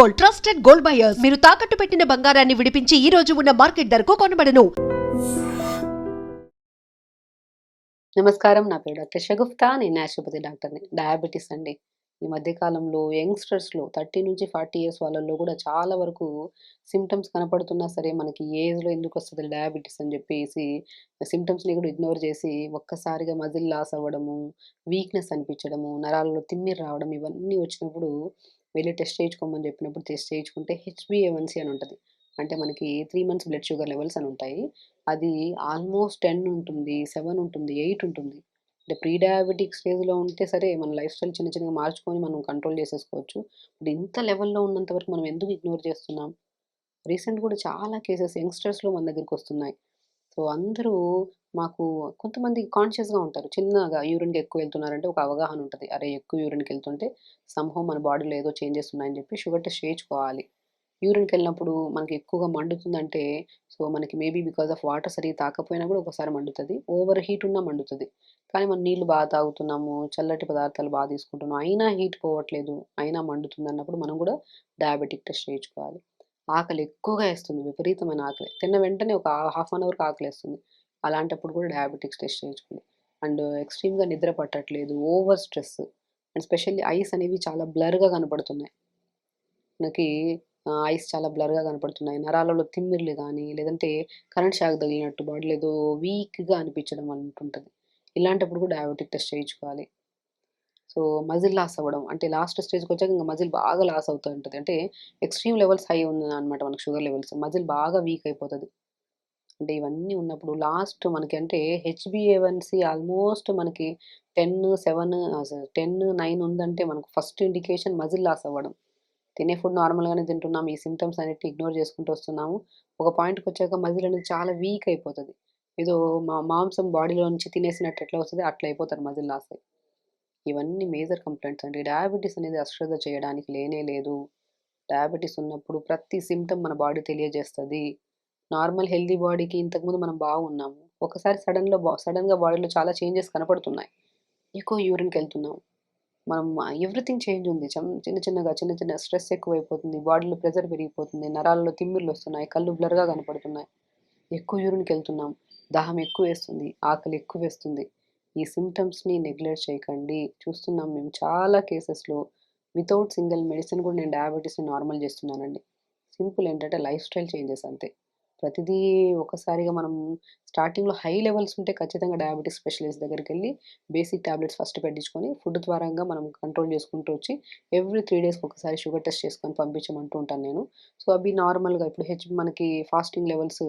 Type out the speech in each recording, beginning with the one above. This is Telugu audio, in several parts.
Gold trusted gold buyers. మీరు తాకట్టు పెట్టిన బంగారాన్ని విడిపించి ఈ రోజు ఉన్న మార్కెట్ ధరకు కొనబడను. నమస్కారం నా పేరు డాక్టర్ షగుఫ్తా. నేను న్యాచురోపతి డాక్టర్ని. డయాబెటీస్ అండి. ఈ మధ్యకాలంలో యంగ్స్టర్స్లో థర్టీ నుంచి ఫార్టీ ఇయర్స్ వాళ్ళల్లో కూడా చాలా వరకు సిమ్టమ్స్ కనపడుతున్నా సరే మనకి ఏజ్లో ఎందుకు వస్తుంది డయాబెటీస్ అని చెప్పేసి సిమ్టమ్స్ని కూడా ఇగ్నోర్ చేసి ఒక్కసారిగా మజిల్ లాస్ అవ్వడము వీక్నెస్ అనిపించడము నరాలలో తిమ్మిరి రావడం ఇవన్నీ వచ్చినప్పుడు వెళ్ళి టెస్ట్ చేయించుకోమని చెప్పినప్పుడు టెస్ట్ చేయించుకుంటే హెచ్బిఏవన్సీ అని ఉంటుంది. అంటే మనకి three months blood sugar levels అని ఉంటాయి. అది ఆల్మోస్ట్ టెన్ ఉంటుంది సెవెన్ ఉంటుంది ఎయిట్ ఉంటుంది. అంటే ప్రీ డయాబెటిక్ స్టేజ్లో ఉంటే సరే మన లైఫ్ స్టైల్ చిన్న చిన్నగా మార్చుకొని మనం కంట్రోల్ చేసేసుకోవచ్చు. బట్ ఇంత లెవెల్లో ఉన్నంత వరకు మనం ఎందుకు ఇగ్నోర్ చేస్తున్నాం? రీసెంట్ కూడా చాలా కేసెస్ యంగ్స్టర్స్లో మన దగ్గరికి వస్తున్నాయి. సో అందరూ మాకు కొంతమంది కాన్షియస్గా ఉంటారు. చిన్నగా యూరిన్కి ఎక్కువ వెళ్తున్నారంటే ఒక అవగాహన ఉంటుంది. అరే ఎక్కువ యూరిన్కి వెళ్తుంటే సంహం మన బాడీలో ఏదో చేంజెస్ ఉన్నాయని చెప్పి షుగర్ టెస్ట్ చేయించుకోవాలి. యూరిన్కి వెళ్ళినప్పుడు మనకి ఎక్కువగా మండుతుందంటే సో మనకి మేబీ బికాస్ ఆఫ్ వాటర్ సరిగ్గా తాకపోయినా కూడా ఒకసారి మండుతుంది. ఓవర్ హీట్ ఉన్నా మండుతుంది. కానీ మనం నీళ్ళు బాగా తాగుతున్నాము చల్లటి పదార్థాలు బాగా తీసుకుంటున్నాం అయినా హీట్ పోవట్లేదు అయినా మండుతుంది అన్నప్పుడు మనం కూడా డయాబెటిక్ టెస్ట్ చేయించుకోవాలి. ఆకలి ఎక్కువగా వేస్తుంది విపరీతమైన ఆకలి. తిన్న వెంటనే ఒక హాఫ్ అన్ అవర్కి ఆకలి వేస్తుంది. అలాంటప్పుడు కూడా డయాబెటిక్స్ టెస్ట్ చేయించుకోండి అండ్ ఎక్స్ట్రీమ్గా నిద్ర పట్టట్లేదు over stress and specially eyes అనేవి చాలా బ్లర్గా కనపడుతున్నాయి. మనకి ఐస్ చాలా బ్లర్గా కనపడుతున్నాయి. నరాలలో తిమ్మిర్లు కానీ లేదంటే కరెంట్ షాక్ తగిలినట్టు బాడీలో ఏదో వీక్గా అనిపించడం అంటుంటుంది ఇలాంటప్పుడు కూడా డయాబెటిక్ టెస్ట్ చేయించుకోవాలి. సో మజిల్ లాస్ అవ్వడం అంటే లాస్ట్ స్టేజ్కి వచ్చాక ఇంకా మజిల్ బాగా లాస్ అవుతూ ఉంటుంది. అంటే ఎక్స్ట్రీమ్ లెవెల్స్ హై ఉంది అనమాట మనకు షుగర్ లెవెల్స్ మజిల్ బాగా వీక్ అయిపోతుంది. అంటే ఇవన్నీ ఉన్నప్పుడు లాస్ట్ మనకి అంటే H B A one C almost మనకి టెన్ సెవెన్ టెన్ నైన్ ఉందంటే మనకు ఫస్ట్ ఇండికేషన్ మజిల్ లాస్ అవ్వడం. తినే ఫుడ్ నార్మల్గానే తింటున్నాం ఈ సిమ్టమ్స్ అనేవి ఇగ్నోర్ చేసుకుంటూ వస్తున్నాము. ఒక పాయింట్కి వచ్చాక మజిల్ అనేది చాలా వీక్ అయిపోతుంది. ఏదో మా మాంసం బాడీలో నుంచి తినేసినట్టు ఎట్లా వస్తుంది అట్లా అయిపోతారు మజిల్ లాస్ అయ్యి ఇవన్నీ మేజర్ కంప్లైంట్స్ అండి. డయాబెటీస్ అనేది అశ్రద్ధ చేయడానికి లేనే లేదు. డయాబెటీస్ ఉన్నప్పుడు ప్రతి సిమ్టమ్ మన బాడీ తెలియజేస్తుంది. నార్మల్ హెల్దీ బాడీకి ఇంతకుముందు మనం బాగున్నాము. ఒకసారి సడన్లో బా సడన్గా బాడీలో చాలా చేంజెస్ కనపడుతున్నాయి. ఎక్కువ యూరిన్కి వెళ్తున్నాం. మనం ఎవ్రీథింగ్ చేంజ్ ఉంది. చిన్న చిన్నగా చిన్న చిన్న స్ట్రెస్ ఎక్కువైపోతుంది. బాడీలో ప్రెజర్ పెరిగిపోతుంది. నరాల్లో తిమ్మిర్లు వస్తున్నాయి. కళ్ళు బ్లర్గా కనపడుతున్నాయి. ఎక్కువ యూరిన్కి వెళ్తున్నాం. దాహం ఎక్కువ వేస్తుంది. ఆకలి ఎక్కువ వేస్తుంది. ఈ సిమ్టమ్స్ని నెగ్లెక్ట్ చేయకండి. చూస్తున్నాం మేము చాలా కేసెస్లో. వితౌట్ సింగిల్ మెడిసిన్ కూడా నేను డయాబెటీస్ని నార్మల్ చేస్తున్నానండి. సింపుల్ ఏంటంటే లైఫ్ స్టైల్ చేంజెస్ అంతే. ప్రతిదీ ఒకసారిగా మనం స్టార్టింగ్లో హై లెవెల్స్ ఉంటే ఖచ్చితంగా డయాబెటీస్ స్పెషలిస్ట్ దగ్గరికి వెళ్ళి బేసిక్ టాబ్లెట్స్ ఫస్ట్ పెట్టించుకొని ఫుడ్ ద్వారంగా మనం కంట్రోల్ చేసుకుంటూ వచ్చి ఎవ్రీ త్రీ డేస్కి ఒకసారి షుగర్ టెస్ట్ చేసుకొని పంపించమంటూ ఉంటాను నేను. సో అవి నార్మల్గా ఇప్పుడు హెచ్ మనకి ఫాస్టింగ్ లెవెల్స్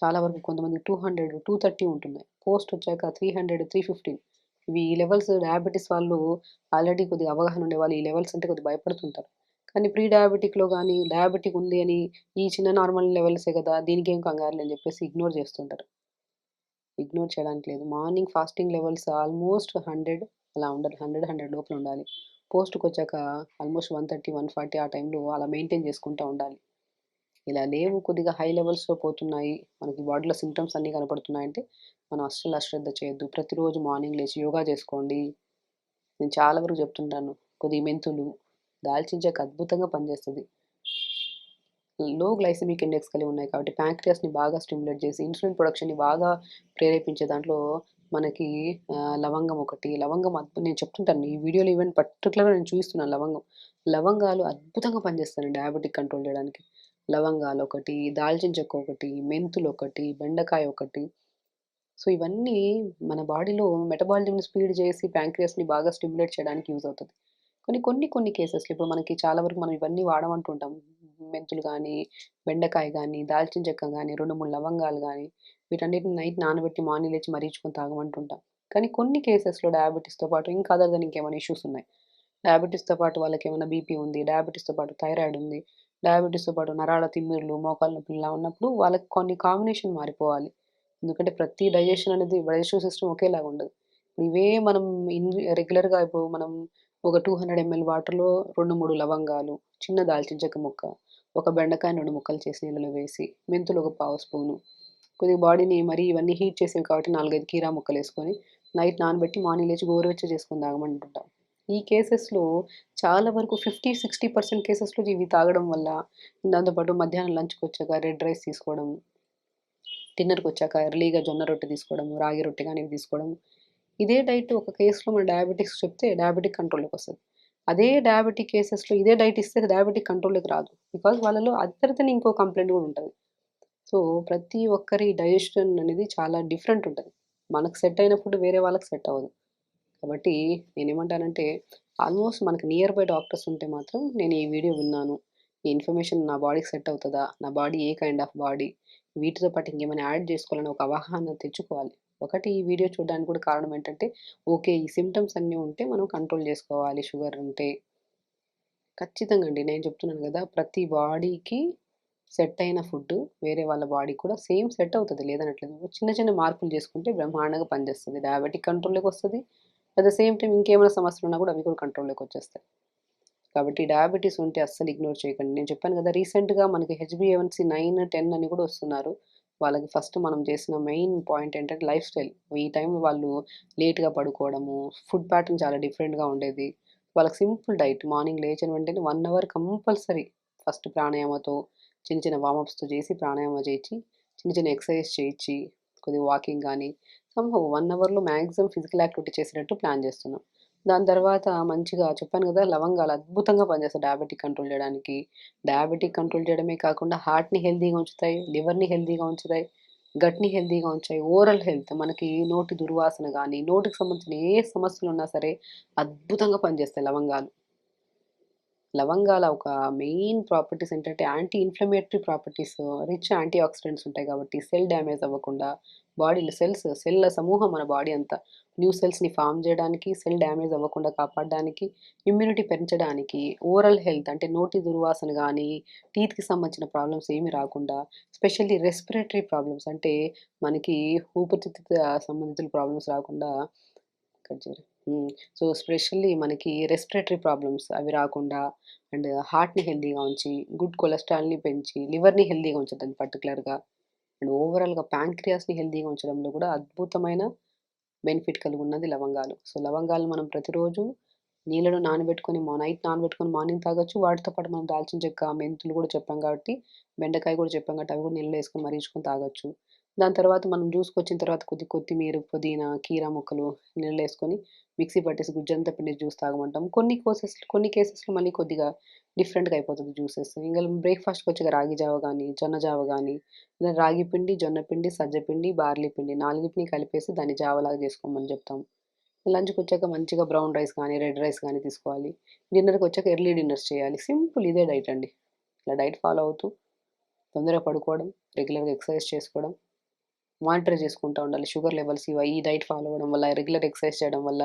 చాలా వరకు కొంతమంది టూ హండ్రెడ్ టూ థర్టీ ఉంటున్నాయి. పోస్ట్ వచ్చాక త్రీ హండ్రెడ్ త్రీ ఫిఫ్టీన్. ఇవి ఈ లెవెల్స్ డయాబెటీస్ వాళ్ళు ఆల్రెడీ కొద్దిగా అవగాహన ఉండే వాళ్ళు ఈ లెవెల్స్ అంటే కొద్దిగా భయపడుతుంటారు. కానీ ప్రీ డయాబెటిక్లో కానీ డయాబెటిక్ ఉంది అని ఈ చిన్న నార్మల్ లెవెల్సే కదా దీనికి ఏం కంగారు అని చెప్పేసి ఇగ్నోర్ చేస్తుంటారు. ఇగ్నోర్ చేయడానికి లేదు. Morning fasting levels almost hundred అలా ఉండాలి. హండ్రెడ్ హండ్రెడ్ లోపల ఉండాలి. పోస్ట్కి వచ్చాక almost one thirty one forty ఆ టైంలో అలా మెయింటైన్ చేసుకుంటూ ఉండాలి. ఇలా లేవు కొద్దిగా హై లెవెల్స్లో పోతున్నాయి. మనకి బాడీలో సిమ్టమ్స్ అన్నీ కనపడుతున్నాయంటే మనం అస్సలు అశ్రద్ధ చేయొద్దు. ప్రతిరోజు మార్నింగ్ లేచి యోగా చేసుకోండి. నేను చాలా వరకు చెప్తుంటాను. కొద్దిగా మెంతులు దాల్చిన చెక్క అద్భుతంగా పనిచేస్తుంది. లో గ్లైసెమిక్ ఇండెక్స్ కలిగి ఉన్నాయి కాబట్టి ప్యాంక్రియాస్ని బాగా స్టిమ్యులేట్ చేసి ఇన్సులిన్ ప్రొడక్షన్ని బాగా ప్రేరేపించే దాంట్లో మనకి లవంగం ఒకటి. లవంగం అద్భుతం నేను చెప్తుంటాను ఈ వీడియోలో ఈవెంట్ పర్టికులర్గా నేను చూస్తున్నాను లవంగం. లవంగాలు అద్భుతంగా పనిచేస్తాయి డయాబెటిక్ కంట్రోల్ చేయడానికి. లవంగాలు ఒకటి దాల్చిన చెక్క ఒకటి మెంతులు ఒకటి బెండకాయ ఒకటి. సో ఇవన్నీ మన బాడీలో మెటబాలిజంని స్పీడ్ చేసి ప్యాంక్రియాస్ని బాగా స్టిమ్యులేట్ చేయడానికి యూజ్ అవుతుంది. కొన్ని కొన్ని కొన్ని కేసెస్లో. ఇప్పుడు మనకి చాలా వరకు మనం ఇవన్నీ వాడమంటుంటాం. మెంతులు కానీ బెండకాయ కానీ దాల్చిన చెక్క కానీ రెండు మూడు లవంగాలు కానీ వీటన్నిటిని నైట్ నానబెట్టి మార్నింగ్ లేచి మరీచుకొని తాగమంటుంటాం. కానీ కొన్ని కేసెస్లో డయాబెటీస్తో పాటు ఇంకా అదర్ దాని ఇంకేమైనా ఇష్యూస్ ఉన్నాయి. డయాబెటీస్తో పాటు వాళ్ళకి ఏమైనా బీపీ ఉంది డయాబెటీస్తో పాటు థైరాయిడ్ ఉంది డయాబెటీస్తో పాటు నరాల తిమ్మిర్లు మోకాళ్ళ నొప్పులు ఉన్నప్పుడు వాళ్ళకి కొన్ని కాంబినేషన్ మారిపోవాలి. ఎందుకంటే ప్రతి డైజెషన్ అనేది డైజెషన్ సిస్టమ్ ఒకేలాగా ఉండదు ఇవే మనం ఇన్ రెగ్యులర్గా ఇప్పుడు మనం ఒక టూ హండ్రెడ్ ఎంఎల్ వాటర్లో రెండు మూడు లవంగాలు చిన్న దాల్చిన చెక్క ముక్క ఒక బెండకాయ రెండు ముక్కలు చేసి నీళ్ళలో వేసి మెంతులు ఒక పావు స్పూను కొద్దిగా బాడీని మరి ఇవన్నీ హీట్ చేసేవి కాబట్టి నాలుగైదు కీరా ముక్కలు వేసుకొని నైట్ నానబెట్టి మార్నింగ్ లేచి గోరువెచ్చ చేసుకొని తాగమంటుంటాం ఈ కేసెస్‌లో చాలా వరకు 50, 60% కేసెస్‌లో ఇవి తాగడం వల్ల దాంతో పాటు మధ్యాహ్నం లంచ్‌కొచ్చాక రెడ్ రైస్ తీసుకోవడం. డిన్నర్‌కొచ్చాక ఎర్లీగా జొన్న రొట్టె తీసుకోవడం, రాగి రొట్టె కానీ తీసుకోవడం. ఇదే డైట్ ఒక కేసులో మన డయాబెటిక్స్ చెప్తే డయాబెటిక్ కంట్రోల్‌లోకొస్తది. అదే డయాబెటిక్ కేసెస్‌లో ఇదే డైట్ ఇస్తే డయాబెటిక్ కంట్రోల్‌లోకి రాదు. బికాజ్ వాళ్ళలో అద్దరితోనే ఇంకో కంప్లైంట్ కూడా ఉంటుంది సో, ప్రతి ఒక్కరి డైజెషన్ అనేది చాలా డిఫరెంట్ ఉంటుంది మనకు సెట్ అయిన ఫుడ్ వేరే వాళ్ళకి సెట్ అవ్వదు. కాబట్టి నేనేమంటానంటే ఆల్మోస్ట్ మనకు నియర్ బై డాక్టర్స్ ఉంటే మాత్రం నేను ఈ వీడియో విన్నాను. ఈ ఇన్ఫర్మేషన్ నా బాడీకి సెట్ అవుతుందా నా బాడీ ఏ కైండ్ ఆఫ్ బాడీ? వీటితో పాటు ఇంకేమైనా యాడ్ చేసుకోవాలని ఒక అవగాహన తెచ్చుకోవాలి. ఒకటి ఈ వీడియో చూడడానికి కూడా కారణం ఏంటంటే ఓకే. ఈ సిమ్టమ్స్ అన్నీ ఉంటే మనం కంట్రోల్ చేసుకోవాలి షుగర్ ఉంటే. ఖచ్చితంగా అండి. నేను చెప్తున్నాను కదా ప్రతి బాడీకి సెట్ అయిన ఫుడ్ వేరే వాళ్ళ బాడీకి కూడా సేమ్ సెట్ అవుతుంది లేదనట్లేదు. చిన్న చిన్న మార్పులు చేసుకుంటే బ్రహ్మాండంగా పనిచేస్తుంది డయాబెటిక్ కంట్రోల్‌లోకొస్తది. అట్ ద సేమ్ టైం ఇంకేమైనా సమస్యలు ఉన్నా కూడా అవి కూడా కంట్రోల్లోకి వచ్చేస్తాయి కాబట్టి డయాబెటిస్ ఉంటే అస్సలు ఇగ్నోర్ చేయకండి. నేను చెప్పాను కదా రీసెంట్‌గా మనకి హెచ్‌బీఏవన్సీ 9, 10 అని కూడా వస్తున్నారు. వాళ్ళకి ఫస్ట్ మనం చేసిన మెయిన్ పాయింట్ ఏంటంటే లైఫ్ స్టైల్. ఈ టైంలో వాళ్ళు లేట్‌గా పడుకోవడము, ఫుడ్ ప్యాటర్న్ చాలా డిఫరెంట్‌గా ఉండేది. వాళ్ళకి సింపుల్ డైట్ మార్నింగ్ లేచిన వెంటనే వన్ అవర్ కంపల్సరీ ఫస్ట్ ప్రాణాయామతో చిన్న చిన్న వామప్స్తో చేసి ప్రాణాయామ చేయించి, చిన్న చిన్న ఎక్సర్సైజ్ చేయించి, కొద్దిగా వాకింగ్ కానీ సమ్‌హౌ వన్ అవర్‌లో మాక్సిమం ఫిజికల్ యాక్టివిటీ చేసినట్టు ప్లాన్ చేస్తున్నాం. దాని తర్వాత మంచిగా చెప్పాను కదా లవంగాలు అద్భుతంగా పనిచేస్తాయి డయాబెటిక్ కంట్రోల్ చేయడానికి. డయాబెటిక్ కంట్రోల్ చేయడమే కాకుండా హార్ట్‌ని హెల్తీగా ఉంచుతాయి. లివర్‌ని హెల్తీగా ఉంచుతాయి. గట్‌ని హెల్తీగా ఉంచాయి. ఓరల్ హెల్త్ మనకి నోటి దుర్వాసన కానీ నోటికి సంబంధించిన ఏ సమస్యలు ఉన్నా సరే అద్భుతంగా పనిచేస్తాయి లవంగాలు. లవంగాల ఒక మెయిన్ ప్రాపర్టీస్ ఏంటంటే anti inflammatory properties, rich antioxidants ఉంటాయి కాబట్టి సెల్ డ్యామేజ్ అవ్వకుండా బాడీలో సెల్స్ సెల్ల సమూహం మన బాడీ అంతా. న్యూ సెల్స్‌ని ఫార్మ్ చేయడానికి, సెల్ డ్యామేజ్ అవ్వకుండా కాపాడడానికి, ఇమ్యూనిటీ పెంచడానికి, ఓరల్ హెల్త్ అంటే నోటి దుర్వాసన కానీ టీత్‌కి సంబంధించిన ప్రాబ్లమ్స్ ఏమి రాకుండా, స్పెషల్లీ రెస్పిరేటరీ ప్రాబ్లమ్స్ అంటే మనకి ఊపిరితిత్తుల సంబంధించిన ప్రాబ్లమ్స్ రాకుండా కట్ సో, స్పెషల్లీ మనకి రెస్పిరేటరీ ప్రాబ్లమ్స్ అవి రాకుండా అండ్ హార్ట్‌ని హెల్తీగా ఉంచి, గుడ్ కొలెస్ట్రాల్‌ని పెంచి, లివర్‌ని హెల్తీగా ఉంచుతుంది పర్టికులర్గా అండ్ ఓవరాల్‌గా ప్యాంక్రియాస్‌ని హెల్తీగా ఉంచడంలో కూడా అద్భుతమైన బెనిఫిట్ కలిగి ఉన్నది లవంగాలు. సో, లవంగాలు మనం ప్రతిరోజు నీళ్ళను నానబెట్టుకొని మా నైట్ నానబెట్టుకొని మార్నింగ్ తాగొచ్చు. వాటితో పాటు మనం దాల్చిన చెక్క, మెంతులు కూడా చెప్పాం కాబట్టి, బెండకాయ కూడా చెప్పాం కాబట్టి అవి కూడా నీళ్ళు వేసుకొని మరిగించుకొని తాగొచ్చు. దాని తర్వాత మనం జ్యూస్‌కొచ్చిన తర్వాత కొద్ది కొత్తిమీర, పుదీనా, కీరా ముక్కలు నీళ్ళలో వేసుకొని మిక్సీ పట్టేసి గుజ్జంతా పిండి జ్యూస్ తాగమంటాం. కొన్ని కోసెస్ కొన్ని కేసెస్‌లో మళ్ళీ కొద్దిగా డిఫరెంట్‌గా అయిపోతుంది జ్యూసెస్. ఇంకా బ్రేక్ఫాస్ట్కి బ్రేక్‌ఫాస్ట్‌కొచ్చాక రాగి జావ కానీ జొన్న జావ కానీ ఇలా రాగి పిండి, జొన్న పిండి, సజ్జ పిండి, బార్లీ పిండి నాలుగిటిని కలిపేసి దాన్ని జావలాగా చేసుకోమని చెప్తాం. లంచ్కి వచ్చాక మంచిగా బ్రౌన్ రైస్ కానీ రెడ్ రైస్ కానీ తీసుకోవాలి. డిన్నర్కి వచ్చాక ఎర్లీ డిన్నర్స్ చేయాలి. సింపుల్ ఇదే డైట్ అండి. ఇలా డైట్ ఫాలో అవుతూ తొందరగా పడుకోవడం, రెగ్యులర్‌గా ఎక్సర్సైజ్ చేసుకోవడం, మానిటర్ చేసుకుంటా ఉండాలి. షుగర్ లెవెల్స్ ఇవి ఈ డైట్ ఫాలో అవ్వడం వల్ల, రెగ్యులర్ ఎక్సర్సైజ్ చేయడం వల్ల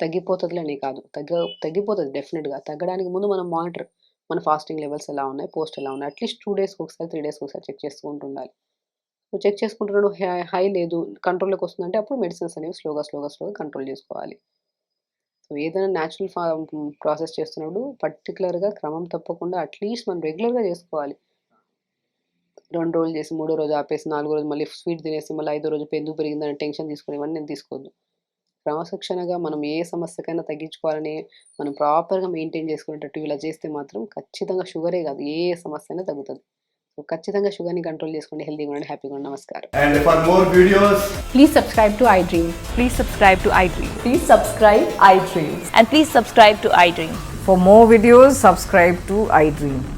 తగ్గిపోతదిలే కాదు. తగ్గ తగ్గిపోతది డెఫినెట్గా తగ్గడానికి ముందు మనం మానిటర్ మన ఫాస్టింగ్ లెవెల్స్ ఎలా ఉన్నాయి? పోస్ట్ ఎలా ఉన్నాయి? అట్‌లీస్ట్ టూ డేస్‌కి ఒకసారి, త్రీ డేస్‌కి ఒకసారి చెక్ చేసుకుంటూ ఉండాలి. నువ్వు చెక్ చేసుకుంటున్నాడు హై లేదు కంట్రోల్‌లోకి వస్తుందంటే అప్పుడు మెడిసిన్స్ అనేవి స్లోగా, స్లోగా, స్లోగా కంట్రోల్ చేసుకోవాలి. సో, ఏదైనా న్యాచురల్ ఫా ప్రాసెస్ చేస్తున్నప్పుడు పర్టికులర్గా క్రమం తప్పకుండా అట్‌లీస్ట్ మనం రెగ్యులర్‌గా చేసుకోవాలి. 2 రోజులు చేసి, మూడో రోజు ఆపేసి, నాలుగో రోజు మళ్ళీ స్వీట్ తినేసి, మళ్ళీ ఐదో రోజు ఎందుకు పెరిగిందని టెన్షన్ తీసుకొని ఇవన్నీ తీసుకోవద్దు. క్రమశిక్షణగా మనం ఏ సమస్యకైనా తగ్గించుకోవాలని మనం ప్రాపర్‌గా మెయింటైన్ చేసుకునేటట్టు ఇలా చేస్తే మాత్రం ఖచ్చితంగా షుగరే కాదు ఏ సమస్య అయినా తగ్గుతది. సో, ఖచ్చితంగా షుగర్‌ని కంట్రోల్ చేసుకోండి. హెల్తీగా ఉండండి. హ్యాపీగా ఉండండి. నమస్కారం. And for more videos, Please subscribe to iDream. Please subscribe to iDream. Please subscribe iDreams. And please subscribe to iDream. For more videos, subscribe to iDream. please like, share, and